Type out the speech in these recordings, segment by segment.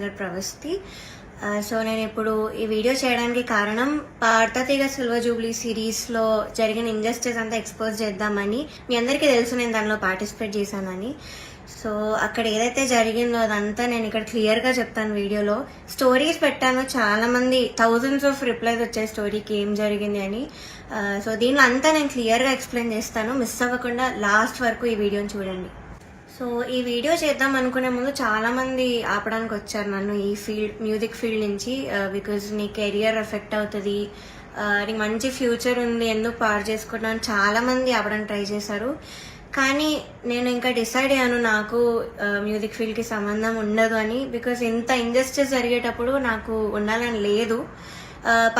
Singer Pravasthi. So నేను ఇప్పుడు ఈ వీడియో చేయడానికి కారణం పార్తతీగ సిల్వర్ జూబ్లీ సిరీస్లో జరిగిన ఇంజస్టిస్ అంతా ఎక్స్పోజ్ చేద్దామని మీ అందరికీ తెలుసు నేను దానిలో పార్టిసిపేట్ చేశానని. సో అక్కడ ఏదైతే జరిగిందో అదంతా నేను ఇక్కడ క్లియర్గా చెప్తాను వీడియోలో. స్టోరీస్ పెట్టాను చాలామంది థౌజండ్స్ ఆఫ్ రిప్లైస్ వచ్చాయి స్టోరీకి ఏం జరిగింది అని. సో దీనిలో అంతా నేను క్లియర్గా ఎక్స్ప్లెయిన్ చేస్తాను. మిస్ అవ్వకుండా లాస్ట్ వరకు ఈ వీడియోని చూడండి. సో ఈ వీడియో చేద్దాం అనుకునే ముందు చాలామంది ఆపడానికి వచ్చారు నన్ను ఈ ఫీల్డ్ మ్యూజిక్ ఫీల్డ్ నుంచి బికాజ్ నీ కెరియర్ ఎఫెక్ట్ అవుతుంది. నీకు మంచి ఫ్యూచర్ ఉంది ఎందుకు పాడు చేసుకుంటున్నాను చాలా మంది ఆపడానికి ట్రై చేశారు. కానీ నేను ఇంకా డిసైడ్ అయ్యాను నాకు మ్యూజిక్ ఫీల్డ్కి సంబంధం ఉండదు అని బికాజ్ ఇంత ఇంజస్టిస్ జరిగేటప్పుడు నాకు ఉండాలని లేదు. ఆ,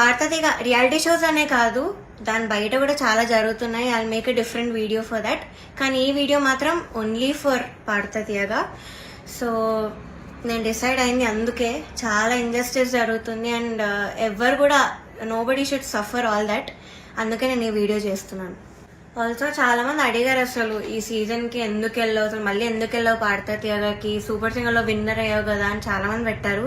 రియాలిటీ షోస్ అనే కాదు దాని బయట కూడా చాలా జరుగుతున్నాయి. I make a different video for that కానీ ఈ వీడియో మాత్రం ఓన్లీ ఫర్ పాడతీయగా సో నేను డిసైడ్ అయింది అందుకే చాలా ఇంజస్టిస్ జరుగుతుంది అండ్ uh, ఎవరు కూడా nobody should suffer all that అందుకే నేను ఈ వీడియో చేస్తున్నాను. ఆల్సో చాలా మంది అడిగారు అసలు ఈ సీజన్కి ఎందుకు వెళ్ళావు అసలు మళ్ళీ ఎందుకు వెళ్ళావు పాడతా తీయగాకి? సూపర్ సింగర్లో విన్నర్ అయ్యావు కదా అని చాలా మంది పెట్టారు.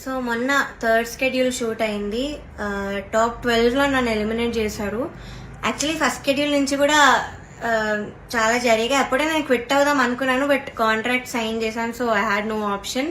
సో మొన్న థర్డ్ స్కెడ్యూల్ షూట్ అయింది. టాప్ ట్వెల్వ్లో నన్ను ఎలిమినేట్ చేశారు. యాక్చువల్లీ ఫస్ట్ స్కెడ్యూల్ నుంచి కూడా చాలా జరిగాయి. అప్పుడే నేను క్విట్ అవుదాం అనుకున్నాను బట్ కాంట్రాక్ట్ సైన్ చేశాను so I had no option.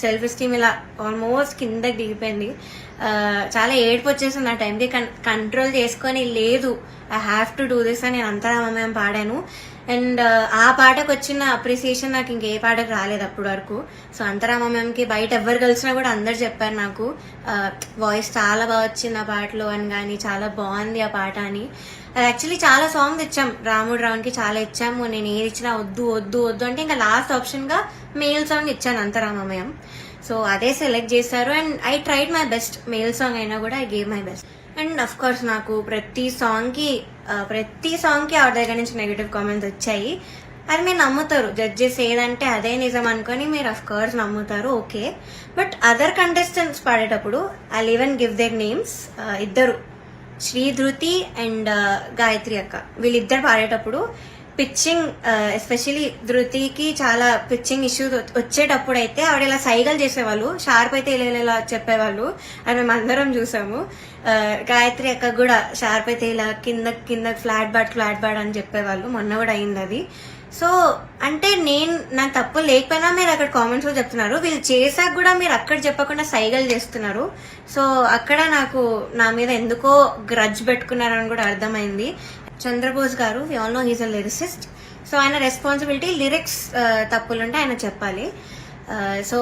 Self esteem ఇలా ఆల్మోస్ట్ కిందకి దిగిపోయింది. చాలా ఏడుపు వచ్చేసింది ఆ టైంకి. కంట్రోల్ చేసుకొని లేదు I have to do this అని నేను అంతరామయం పాడాను. అండ్ ఆ పాటకు వచ్చిన అప్రిసియేషన్ నాకు ఇంకే పాటకు రాలేదు అప్పటి వరకు. సో అంతరామమ్యంకి బయట ఎవరు కలిసినా కూడా అందరు చెప్పారు నాకు వాయిస్ చాలా బాగా వచ్చింది ఆ పాటలో అని కానీ చాలా బాగుంది ఆ పాట అని. అది యాక్చువల్లీ చాలా సాంగ్స్ ఇచ్చాం రాముడు రావునికి చాలా ఇచ్చాము. నేను ఏది ఇచ్చినా వద్దు వద్దు వద్దు అంటే ఇంకా లాస్ట్ ఆప్షన్గా మేల్ సాంగ్ ఇచ్చాను అంతరామమయం. సో అదే సెలెక్ట్ చేశారు and I tried my best male song అయినా కూడా I gave my best and of course నాకు ప్రతి సాంగ్కి ప్రతి సాంగ్కి ఆవిడ దగ్గర నుంచి నెగిటివ్ కామెంట్స్ వచ్చాయి. అది మీరు నమ్ముతారు. జడ్జెస్ ఏదంటే అదే నిజం అనుకొని మీరు అఫ్ కోర్స్ నమ్ముతారు. ఓకే బట్ అదర్ కంటెస్టెంట్స్ పాడేటప్పుడు I even give their names ఇద్దరు. శ్రీ ధృతి అండ్ గాయత్రి అక్క. వీళ్ళిద్దరు పాడేటప్పుడు పిచ్చింగ్ ఎస్పెషలీ ధృతికి చాలా పిచ్చింగ్ ఇష్యూస్ వచ్చేటప్పుడు అయితే ఆవిడ ఇలా సైగలు చేసేవాళ్ళు షార్ప్ అయితే ఇలా ఇలా చెప్పేవాళ్ళు అని మేము అందరం చూసాము గాయత్రి అక్క కూడా షార్ప్ అయితే ఇలా కింద కింద ఫ్లాట్ బాట్ ఫ్లాట్ బాట్ అని చెప్పేవాళ్ళు. మొన్న కూడా అయింది అది. సో అంటే నేను నా తప్పు లేకపోయినా మీరు అక్కడ కామెంట్స్లో చెప్తున్నారు. వీళ్ళు చేశాక కూడా మీరు అక్కడ చెప్పకుండా సైగలు చేస్తున్నారు. సో అక్కడ నాకు నా మీద ఎందుకో గ్రడ్జ్ పెట్టుకున్నారని కూడా అర్థమైంది. Chandrabose garu we all know he's a lyricist so ఆయన రెస్పాన్సిబిలిటీ లిరిక్స్ uh, తప్పులుంటే ఆయన చెప్పాలి. Uh, సో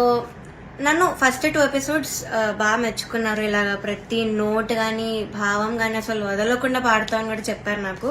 నన్ను ఫస్ట్ టూ ఎపిసోడ్స్ బాగా మెచ్చుకున్నారు. ఇలాగ ప్రతి నోట్ కానీ భావం కానీ అసలు వదలకుండా పాడతామని కూడా చెప్పారు నాకు.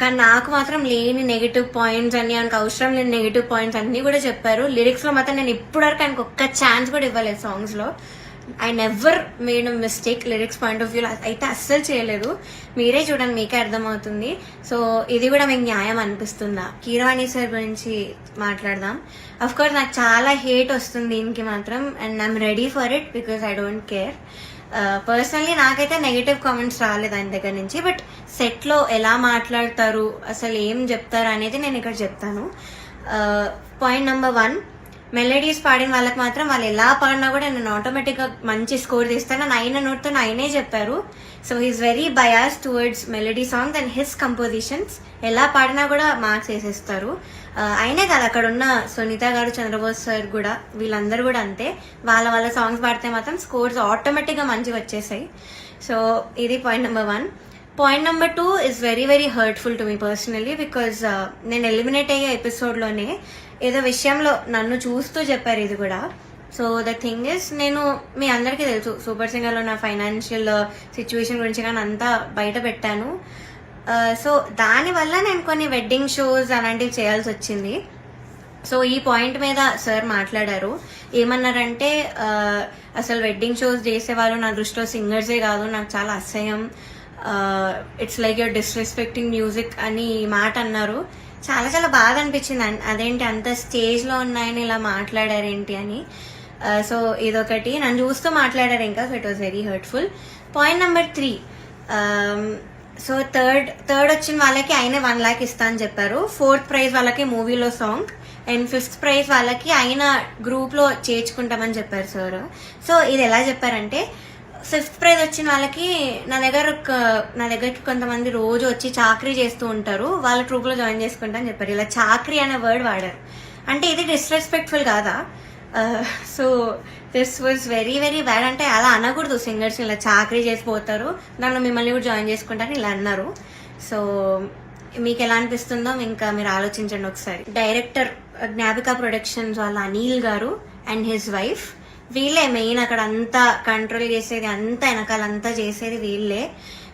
కానీ నాకు మాత్రం లేని నెగిటివ్ పాయింట్స్ అన్ని ఆయనకు అవసరం లేని నెగిటివ్ పాయింట్స్ అన్ని కూడా చెప్పారు. లిరిక్స్లో మాత్రం నేను ఇప్పటివరకు ఆయనకు ఒక్క ఛాన్స్ కూడా ఇవ్వలేదు సాంగ్స్లో. I never made mistake lyrics point of వ్యూలో అయితే అస్సలు చేయలేదు. మీరే చూడండి మీకే అర్థమవుతుంది. సో ఇది కూడా మీకు న్యాయం అనిపిస్తుందా? కీరవాణి సార్ గురించి మాట్లాడదాం. అఫ్ కోర్స్ నాకు చాలా హేట్ వస్తుంది దీనికి మాత్రం. And I'm ready for it because I don't care personally నాకైతే నెగిటివ్ కామెంట్స్ రాలేదు ఆయన దగ్గర నుంచి బట్ సెట్లో ఎలా మాట్లాడతారు అసలు ఏం చెప్తారు అనేది నేను ఇక్కడ చెప్తాను. పాయింట్ నెంబర్ వన్ మెలడీస్ పాడిన వాళ్ళకి మాత్రం వాళ్ళు ఎలా పాడినా కూడా నేను ఆటోమేటిక్గా మంచి స్కోర్ తీస్తాను. అని ఆయన నోట్తో ఆయనే చెప్పారు. So he's very bias towards melody songs and his compositions ఎలా పాడినా కూడా మార్క్స్ వేసేస్తారు. అయినా కాదు అక్కడ ఉన్న సునీత గారు చంద్రబోస్ సార్ కూడా వీళ్ళందరూ కూడా అంతే. వాళ్ళ వాళ్ళ సాంగ్స్ పాడితే మాత్రం స్కోర్స్ ఆటోమేటిక్గా మంచిగా వచ్చేసాయి. సో ఇది point number one point number two is very very hurtful to me personally because నేను ఎలిమినేట్ అయ్యే ఎపిసోడ్లోనే ఏదో విషయంలో నన్ను చూస్తూ చెప్పారు ఇది కూడా. సో ద థింగ్ ఇస్ నేను మీ అందరికీ తెలుసు సూపర్ సింగర్లో నా ఫైనాన్షియల్ సిచ్యువేషన్ uh, గురించి కానీ అంతా బయట పెట్టాను. Uh, సో దానివల్ల నేను కొన్ని వెడ్డింగ్ షోస్ అలాంటివి చేయాల్సి వచ్చింది. సో ఈ పాయింట్ మీద సార్ మాట్లాడారు. ఏమన్నారంటే uh, అసలు వెడ్డింగ్ షోస్ చేసేవాళ్ళు నా దృష్టిలో సింగర్సే కాదు నాకు చాలా అసహ్యం. It's like your disrespecting music అని ఈ మాట అన్నారు. చాలా చాలా బాధ అనిపించింది. అండ్ అదేంటి అంత స్టేజ్లో ఉన్నాయని ఇలా మాట్లాడారేంటి అని. సో ఇదొకటి. నన్ను చూస్తూ మాట్లాడారు ఇంకా so it was very hurtful point number three so third third వచ్చిన వాళ్ళకి ఆయన వన్ ల్యాక్ ఇస్తా అని చెప్పారు. ఫోర్త్ ప్రైజ్ వాళ్ళకి మూవీలో సాంగ్ అండ్ ఫిఫ్త్ ప్రైజ్ వాళ్ళకి ఆయన గ్రూప్లో చేర్చుకుంటామని చెప్పారు సార్ సో ఇది ఎలా చెప్పారంటే ఫిఫ్త్ ప్రైజ్ వచ్చిన వాళ్ళకి నా దగ్గర ఒక- నా దగ్గరికి కొంతమంది రోజు వచ్చి చాకరీ చేస్తూ ఉంటారు. వాళ్ళ ట్రూప్లో జాయిన్ చేసుకుంటా అని చెప్పారు. ఇలా చాకరీ అనే వర్డ్ వాడారు. అంటే ఇది డిస్రెస్పెక్ట్ఫుల్ కాదా? So this was very very bad అంటే అలా అనకూడదు సింగర్స్ ఇలా చాకరీ చేసిపోతారు దాంట్లో మిమ్మల్ని కూడా జాయిన్ చేసుకుంటారని ఇలా అన్నారు. సో మీకు ఎలా అనిపిస్తుందో ఇంకా మీరు ఆలోచించండి ఒకసారి. డైరెక్టర్ జ్ఞాపిక ప్రొడక్షన్స్ వాళ్ళ Anil garu and his wife వీళ్ళే మెయిన్ అక్కడ అంతా కంట్రోల్ చేసేది అంతా వెనకాల అంతా చేసేది వీళ్ళే.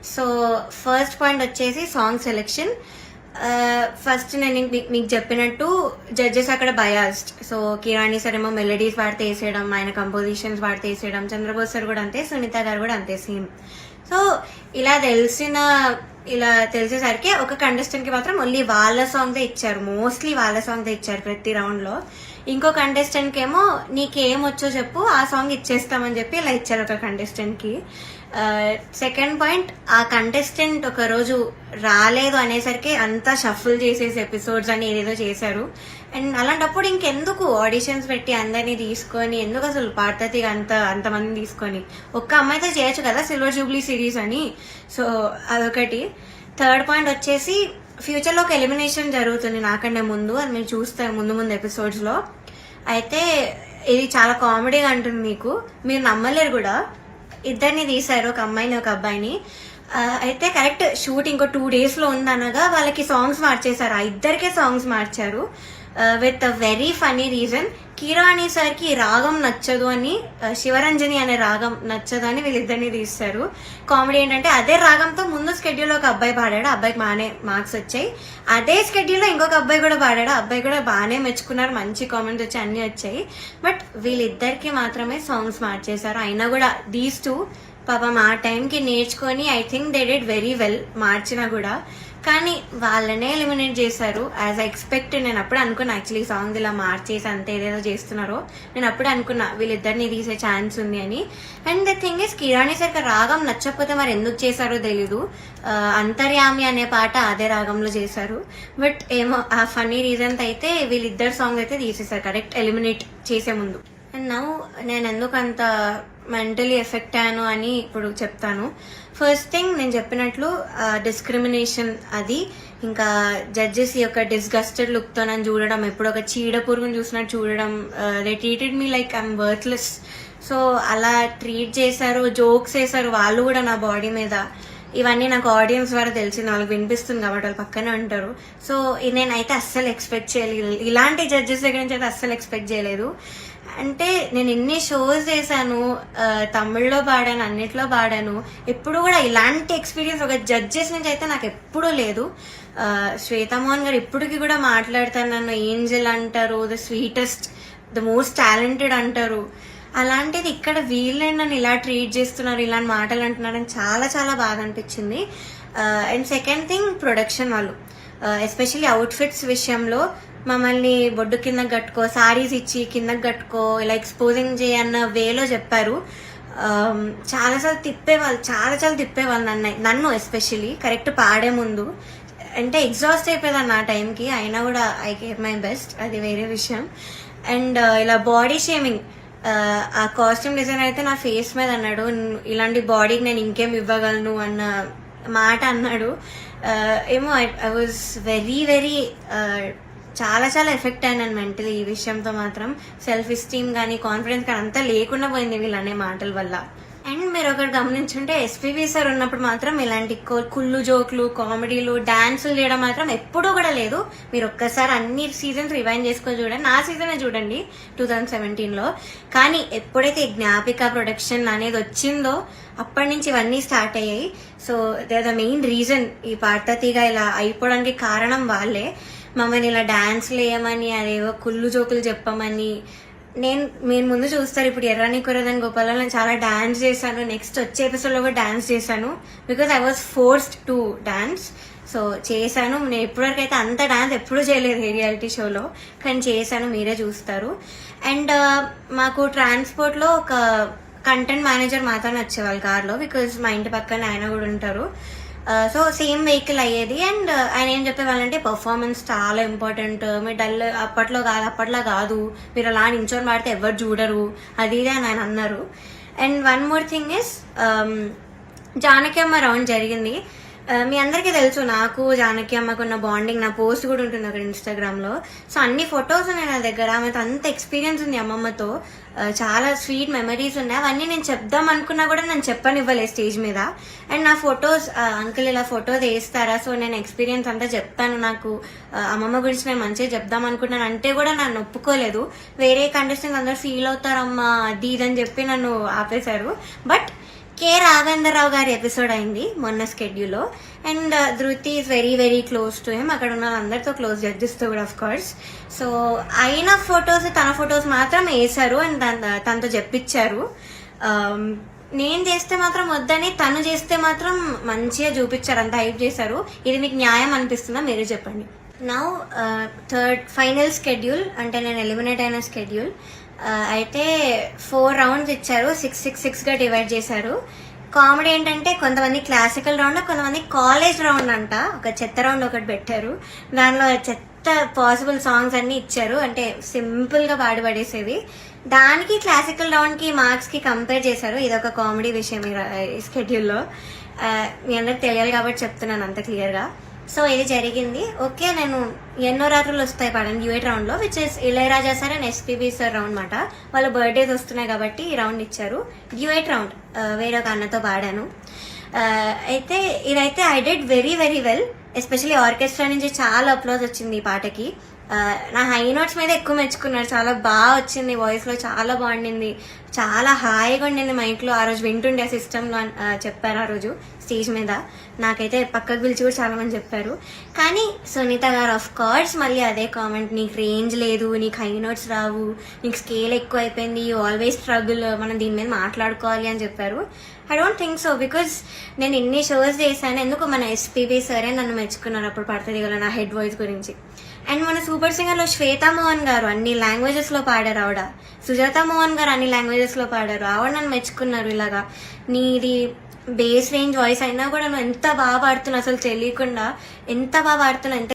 సో ఫస్ట్ పాయింట్ వచ్చేసి సాంగ్ సెలెక్షన్ ఫస్ట్ నేను మీకు- మీకు చెప్పినట్టు జడ్జెస్ అక్కడ బయాస్డ్ సో కిరాణి సార్ ఏమో మెలడీస్ వాడితే వేసేయడం ఆయన కంపోజిషన్స్ వాడితే వేసేయడం చంద్రబోస్ సార్ కూడా అంతే సునీత గారు కూడా అంతే సేమ్ సో ఇలా తెలిసిన ఇలా తెలిసేసరికి ఒక కంటెస్టెంట్కి మాత్రం ఓన్లీ వాళ్ళ సాంగ్దే ఇచ్చారు. మోస్ట్లీ వాళ్ళ సాంగ్దే ఇచ్చారు ప్రతి రౌండ్లో ఇంకో కంటెస్టెంట్కి ఏమో నీకేం వచ్చో చెప్పు ఆ సాంగ్ ఇచ్చేస్తామని చెప్పి ఇలా ఇచ్చారు ఒక కంటెస్టెంట్కి సెకండ్ పాయింట్ ఆ కంటెస్టెంట్ ఒక రోజు రాలేదు అనేసరికి అంతా షఫుల్ చేసేసి ఎపిసోడ్స్ అని ఏదేదో చేశారు. అండ్ అలాంటప్పుడు ఇంకెందుకు ఆడిషన్స్ పెట్టి అందరినీ తీసుకొని ఎందుకు అసలు పాడతతి అంత అంతమందిని తీసుకొని? ఒక్క అమ్మాయితో చేయొచ్చు కదా సిల్వర్ జూబ్లీ సిరీస్ అని. సో అదొకటి. థర్డ్ పాయింట్ వచ్చేసి ఫ్యూచర్లో ఒక ఎలిమినేషన్ జరుగుతుంది నాకంటే ముందు అది మీరు చూస్తారు ముందు ముందు ఎపిసోడ్స్లో. అయితే ఇది చాలా కామెడీగా అంటుంది మీకు. మీరు నమ్మలేరు కూడా. ఇద్దరిని తీశారు ఒక అమ్మాయిని ఒక అబ్బాయిని. అయితే కరెక్ట్ షూట్ ఇంకో టూ డేస్లో ఉందనగా వాళ్ళకి సాంగ్స్ మార్చేశారు. ఆ ఇద్దరికే సాంగ్స్ మార్చారు. With a very funny reason. Keeravani అనేసరికి రాగం నచ్చదు అని శివరంజని అనే రాగం నచ్చదు అని వీళ్ళిద్దరిని తీస్తారు కామెడీ ఏంటంటే అదే రాగంతో ముందు స్కెడ్యూల్లో ఒక అబ్బాయి పాడాడు అబ్బాయికి బాగానే మార్క్స్ వచ్చాయి. అదే స్కెడ్యూల్లో ఇంకొక అబ్బాయి కూడా పాడాడు ఆ అబ్బాయి కూడా బాగానే మెచ్చుకున్నారు మంచి కామెంట్స్ వచ్చి అన్నీ వచ్చాయి. బట్ వీళ్ళిద్దరికి మాత్రమే సాంగ్స్ మార్చేశారు అయినా కూడా దీస్ టూ పాపం ఆ టైంకి నేర్చుకొని I think they did very well మార్చినా కూడా. కానీ వాళ్ళనే ఎలిమినేట్ చేశారు. యాజ్ ఐ ఎక్స్పెక్ట్ నేను అప్పుడు అనుకున్నా యాక్చువల్లీ సాంగ్ ఇలా మార్చేసి అంత ఏదేదో చేస్తున్నారో. నేను అప్పుడు అనుకున్నా వీళ్ళిద్దరిని తీసే ఛాన్స్ ఉంది అని. And the thing is Keeravani సరికి రాగం నచ్చకపోతే మరి ఎందుకు చేశారో తెలీదు. Uh, అంతర్యామి అనే పాట అదే రాగంలో చేశారు. బట్ ఏమో ఆ ఫనీ రీజన్ అయితే వీళ్ళిద్దరు సాంగ్ అయితే తీసేశారు కరెక్ట్ ఎలిమినేట్ చేసే ముందు. అండ్ నౌ నేను ఎందుకు అంత మెంటలీ ఎఫెక్ట్ అయ్యాను అని ఇప్పుడు చెప్తాను. ఫస్ట్ థింగ్ నేను చెప్పినట్లు డిస్క్రిమినేషన్ అది. ఇంకా జడ్జెస్ యొక్క డిస్గస్టెడ్ లుక్తో నన్ను చూడడం ఎప్పుడు ఒక చీడ పురుగుని చూసినట్టు చూడడం they treated me like I'm worthless so అలా ట్రీట్ చేశారు జోక్స్ వేశారు వాళ్ళు కూడా నా బాడీ మీద. ఇవన్నీ నాకు ఆడియన్స్ ద్వారా తెలిసింది వాళ్ళకి వినిపిస్తుంది కాబట్టి వాళ్ళు పక్కనే ఉంటారు. సో నేనైతే అస్సలు ఎక్స్పెక్ట్ చేయలేదు. ఇలాంటి జడ్జెస్ దగ్గర నుంచి అయితే అస్సలు ఎక్స్పెక్ట్ చేయలేదు. అంటే నేను ఎన్ని షోస్ చేశాను తమిళ్ళో పాడాను అన్నిట్లో పాడాను ఎప్పుడు కూడా ఇలాంటి ఎక్స్పీరియన్స్ ఒక జడ్జెస్ నుంచి అయితే నాకు ఎప్పుడూ లేదు. శ్వేతమోహన్ గారు ఇప్పటికి కూడా మాట్లాడతాను నన్ను ఏంజల్ అంటారు the sweetest the most talented అంటారు. అలాంటిది ఇక్కడ వీళ్ళే నన్ను ఇలా ట్రీట్ చేస్తున్నారు ఇలాంటి మాటలు అంటున్నారని చాలా చాలా బాధ అనిపించింది. అండ్ సెకండ్ థింగ్ ప్రొడక్షన్ వాళ్ళు. ఎస్పెషల్లీ అవుట్ఫిట్స్ విషయంలో మమ్మల్ని బొడ్డు కింద కట్టుకో సారీస్ ఇచ్చి కిందకి కట్టుకో ఇలా ఎక్స్పోజింగ్ చేయన్న వేలో చెప్పారు. Um, చాలాసార్లు తిప్పేవాళ్ళు చాలా చాలా తిప్పేవాళ్ళు నన్ను నన్ను ఎస్పెషల్లీ కరెక్ట్ పాడే ముందు. అంటే ఎగ్జాస్ట్ అయిపోయేదాన్ని ఆ టైంకి అయినా కూడా ఐ గేవ్ మై బెస్ట్ అది వేరే విషయం. అండ్ uh, ఇలా బాడీ షేమింగ్ uh, ఆ కాస్ట్యూమ్ డిజైన్ అయితే నా ఫేస్ మీద అన్నాడు ఇలాంటి బాడీకి నేను ఇంకేం ఇవ్వగలను అన్న మాట అన్నాడు. Uh, ఏమో ఐ వాజ్ వెరీ వెరీ చాలా చాలా ఎఫెక్ట్ అయినాను మెంటలీ ఈ విషయంతో మాత్రం. సెల్ఫ్ ఎస్టీమ్ కానీ కాన్ఫిడెన్స్ కానీ అంతా లేకుండా పోయింది వీళ్ళు అనే మాటల వల్ల. అండ్ మీరు ఒకటి గమనించుంటే ఎస్పీబీ సార్ ఉన్నప్పుడు మాత్రం ఇలాంటి కుళ్ళు జోకులు కామెడీలు డాన్సులు చేయడం మాత్రం ఎప్పుడూ కూడా లేదు. మీరు ఒక్కసారి అన్ని సీజన్స్ రివైండ్ చేసుకొని చూడండి. నా సీజనే చూడండి టూ థౌజండ్ సెవెంటీన్లో కానీ ఎప్పుడైతే జ్ఞాపిక ప్రొడక్షన్ అనేది వచ్చిందో అప్పటి నుంచి ఇవన్నీ స్టార్ట్ అయ్యాయి. So they the main reason ఈ పాడతీగా ఇలా అయిపోవడానికి కారణం వాళ్ళే. మమ్మల్ని ఇలా డాన్స్లు వేయమని అదేవో కుళ్ళు జోకులు చెప్పమని. నేను మీరు ముందు చూస్తారు ఇప్పుడు ఎర్రని కురదని గోపాలలో నేను చాలా డాన్స్ చేశాను. నెక్స్ట్ వచ్చే ఎపిసోడ్లో కూడా డాన్స్ చేశాను. Because I was forced to dance so చేశాను. నేను ఇప్పటివరకు అయితే అంత డాన్స్ ఎప్పుడూ చేయలేదు రియాలిటీ షోలో కానీ చేశాను మీరే చూస్తారు. అండ్ uh, మాకు ట్రాన్స్పోర్ట్లో ఒక కంటెంట్ మేనేజర్ మాత్రమే వచ్చేవాళ్ళు కార్లో బికాజ్ మా ఇంటి పక్కన ఆయన కూడా ఉంటారు. సో సేమ్ వెహికల్ అయ్యేది. అండ్ uh, ఆయన ఏం చెప్పేవాళ్ళంటే పర్ఫార్మెన్స్ చాలా ఇంపార్టెంట్ మీరు డల్ అప్పట్లో కాదు అప్పట్లో కాదు. మీరు అలా నించొని పాడితే ఎవరు చూడరు. అది ఇది అని ఆయన అన్నారు. And one more thing is Janakamma round జరిగింది. Uh, మీ అందరికీ తెలుసు నాకు జానకి అమ్మకు ఉన్న బాండింగ్ నా పోస్ట్ కూడా ఉంటుంది అక్కడ ఇన్స్టాగ్రామ్లో సో అన్ని ఫొటోస్ ఉన్నాయి నా దగ్గర. ఆమెతో అంత ఎక్స్పీరియన్స్ ఉంది అమ్మమ్మతో. చాలా స్వీట్ మెమరీస్ ఉన్నాయి. అవన్నీ నేను చెప్దాం అనుకున్నా కూడా నేను చెప్పనివ్వలేదు స్టేజ్ మీద. అండ్ నా ఫొటోస్ అంకుల్ ఇలా ఫొటోస్ వేస్తారా సో నేను ఎక్స్పీరియన్స్ అంతా చెప్తాను నాకు. అమ్మమ్మ గురించి నేను మంచిగా చెప్దాం అనుకుంటున్నాను అంటే కూడా నన్ను ఒప్పుకోలేదు. వేరే కండిషన్స్ అందరూ ఫీల్ అవుతారమ్మా అది ఇదని చెప్పి నన్ను ఆపేశారు. బట్ కే రాఘవేంద్రరావు గారి ఎపిసోడ్ అయింది మొన్న స్కెడ్యూల్లో and uh, Dhriti is very very close to him అక్కడ ఉన్న అందరితో క్లోజ్ జడ్జెస్తో కూడా ఆఫ్ కోర్స్ సో అయిన ఫొటోస్ తన ఫొటోస్ మాత్రం వేశారు అండ్ తనతో చెప్పించారు. Um, నేను చేస్తే మాత్రం వద్దని తను చేస్తే మాత్రం మంచిగా చూపించారు అంత హైప్ చేశారు. ఇది మీకు న్యాయం అనిపిస్తుందా? మీరే చెప్పండి. నౌ థర్డ్ ఫైనల్ స్కెడ్యూల్ అంటే నేను ఎలిమినేట్ అయిన స్కెడ్యూల్ అయితే ఫోర్ రౌండ్స్ ఇచ్చారు. సిక్స్ సిక్స్ సిక్స్గా డివైడ్ చేశారు. కామెడీ ఏంటంటే కొంతమంది క్లాసికల్ రౌండ్ కొంతమంది కాలేజ్ రౌండ్ అంట. ఒక చెత్త రౌండ్ ఒకటి పెట్టారు. దానిలో చెత్త పాసిబుల్ సాంగ్స్ అన్ని ఇచ్చారు. అంటే సింపుల్గా పాడిపడేసేవి దానికి క్లాసికల్ రౌండ్కి మార్క్స్కి కంపేర్ చేశారు. ఇది ఒక కామెడీ విషయం ఈ ర- స్కెడ్యూల్లో మీ అందరికి తెలియాలి కాబట్టి చెప్తున్నాను అంత క్లియర్గా సో ఇది జరిగింది. ఓకే నేను ఎన్నో రాత్రులు వస్తాయి పాడండి. యూఏట్ రౌండ్లో which is Ilaiyaraaja sir and SPB sir round మాట వాళ్ళ బర్త్డేస్ వస్తున్నాయి కాబట్టి ఈ రౌండ్ ఇచ్చారు. డ్యూయట్ రౌండ్ వేరే ఒక అన్నతో పాడాను. అయితే ఇదైతే I did very very well especially orchestra నుంచి చాలా అప్లోజ్ వచ్చింది ఈ పాటకి. నా హై నోట్స్ మీద ఎక్కువ మెచ్చుకున్నారు చాలా బాగా వచ్చింది. వాయిస్లో చాలా బాగుండింది. చాలా హాయిగా ఉండింది మా ఇంట్లో. ఆ రోజు వింటుండే సిస్టమ్ చెప్పారు ఆ రోజు స్టేజ్ మీద. నాకైతే పక్కకు పిలిచి కూడా చాలామంది చెప్పారు. కానీ సునీత గారు ఆఫ్ కోర్స్ మళ్ళీ అదే కామెంట్ నీకు రేంజ్ లేదు నీకు హై నోట్స్ రావు నీకు స్కేల్ ఎక్కువ అయిపోయింది యూ ఆల్వేస్ స్ట్రగుల్ మనం దీని మీద మాట్లాడుకోవాలి అని చెప్పారు. I don't think so because నేను ఇన్ని షోస్ చేశాను. ఎందుకు మన ఎస్పీబీ సరే నన్ను మెచ్చుకున్నారు అప్పుడు పడుతుంది కదా నా హెడ్ వాయిస్ గురించి. అండ్ మన సూపర్ సింగర్లో శ్వేతా మోహన్ గారు అన్ని లాంగ్వేజెస్లో పాడారు ఆవిడ. సుజాత మోహన్ గారు అన్ని లాంగ్వేజెస్లో పాడారు. ఆవిడ నన్ను మెచ్చుకున్నారు ఇలాగా. నీది బేస్ రేంజ్ వాయిస్ అయినా కూడా నువ్వు ఎంత బాగా పాడుతున్నావు అసలు తెలియకుండా ఎంత బాగా పాడుతున్నావు ఎంత